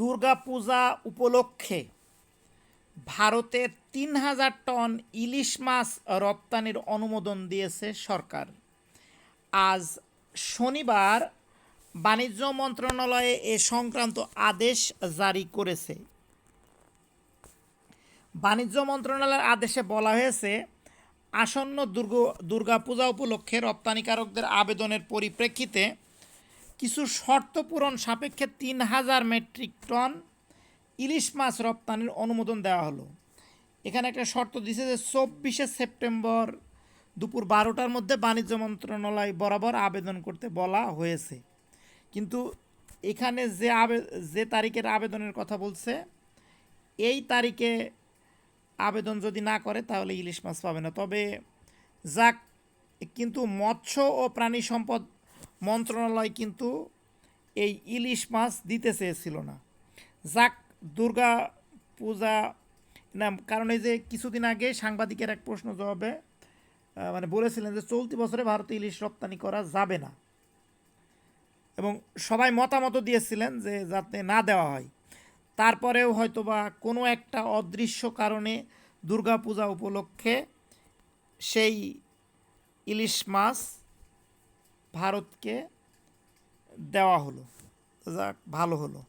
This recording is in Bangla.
দুর্গাপূজা উপলক্ষে ভারতে তিন হাজার টন ইলিশ মাছ রপ্তানির অনুমোদন দিয়েছে সরকার। আজ শনিবার বাণিজ্য মন্ত্রণালয়ে এ সংক্রান্ত আদেশ জারি করেছে। বাণিজ্য মন্ত্রণালয়ের আদেশে বলা হয়েছে, আসন্ন দুর্গ, দুর্গাপূজা উপলক্ষে রপ্তানিকারকদের আবেদনের পরিপ্রেক্ষিতে কিছু শর্ত পূরণ সাপেক্ষে তিন হাজার মেট্রিক টন ইলিশ মাছ রপ্তানির অনুমোদন দেওয়া হলো। এখানে একটা শর্ত দিছে যে চব্বিশে সেপ্টেম্বর দুপুর বারোটার মধ্যে বাণিজ্য মন্ত্রণালয় বরাবর আবেদন করতে বলা হয়েছে। কিন্তু এখানে যে আবে, যে তারিখের আবেদনের কথা বলছে, এই তারিখে আবেদন যদি না করে তাহলে ইলিশ মাছ পাবে না। তবে যাক, কিন্তু মৎস্য ও প্রাণী সম্পদ মন্ত্রণালয় কিন্তু এই ইলিশ মাছ দিতে চেয়েছিল না। যাক, দুর্গা পূজা, না, কারণ এই যে কিছুদিন আগে সাংবাদিকের এক প্রশ্ন জবাবে মানে বলেছিলেন যে চলতি বছরে ভারতে ইলিশ রপ্তানি করা যাবে না। এবং সবাই মতামত দিয়েছিলেন যে যাতে না দেওয়া হয়। তারপরেও হয়তোবা কোনো একটা অদৃশ্য কারণে দুর্গাপূজা উপলক্ষে সেই ইলিশ মাছ ভারতকে দেওয়া হলো। যাক ভালো হলো।